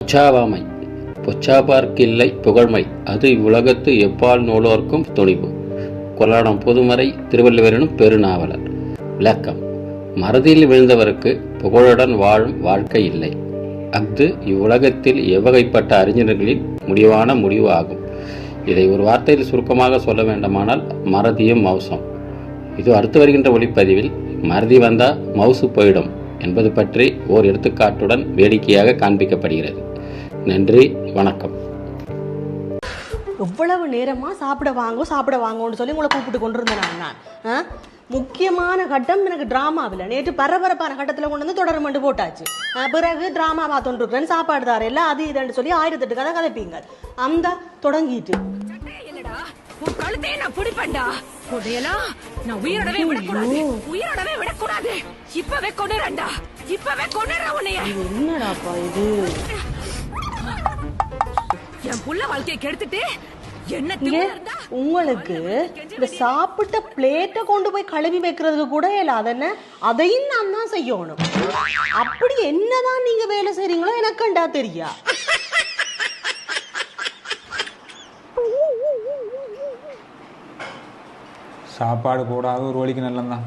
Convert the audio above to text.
பொச்சாவாமை. பொச்சாபார்க்கில்லை புகழ்மை. அது இவ்வுலகத்து எப்பால் நூலோர்க்கும் துணிவு. கொள்ளாடம் பொதுமறை திருவள்ளுவரினும் பெருநாவலர். விளக்கம். மறதியில் விழுந்தவருக்கு புகழுடன் வாழும் வாழ்க்கை இல்லை. அஃது இவ்வுலகத்தில் எவ்வகைப்பட்ட அறிஞர்களின் முடிவான முடிவு ஆகும் இதை ஒரு வார்த்தையில் சுருக்கமாக சொல்ல வேண்டுமானால் மறதியும் மவுசம் இது அடுத்து வருகின்ற ஒளிப்பதிவில் மறதி வந்தா மவுசு போயிடும். என்பது பற்றி ஓர் எடுத்துக்காட்டுடன் வேடிக்கையாக காண்பிக்கப்படுகிறது. நன்றி வணக்கம். எவ்வளவு நேரமா சாப்பிட வாங்கோ சாப்பிட வாங்கோன்னு சொல்லி உங்களை கூப்பிட்டு கொண்டு இருந்தேன் நான்? முக்கியமான கட்டம் எனக்கு டிராமாவில். நேற்று பரபரப்பான கட்டத்தில் கொண்டு வந்து தொடர் மண்டு போட்டாச்சு. பிறகு டிராமா பார்த்துட்டு இருக்கிறேன் சாப்பாடு தார எல்லாம் அது இதுன்னு சொல்லி ஆயிரத்தெட்டு கதை கதைப்பீங்க. அந்த தொடங்கிட்டு. இல்லடா உன் கழுத்தையே நான் பிடிப்பேன்டா. உடையலாம் நான் உயிரோடவே விடக்கூடாது. உயிரோடவே விடக்கூடாது. இப்பவே கொண்டுறேன்டா இப்பவே கொண்டுறேன் உன்னைய. என்னடாப்பா இது? என் புள்ள வாழ்க்கையை கெடுத்துட்டு உங்களுக்கு இந்த சாப்பிட்ட பிளேட்டை கொண்டு போய் கழுவி வைக்கிறதுக்கு கூட இல்லாத அதையும் நான் தான் செய்யணும். அப்படி என்னதான் நீங்க வேலை செய்றீங்களோ எனக்குண்டா தெரியா. சாப்பாடு போடாத ஒரு வழிக்கு நல்லந்தான்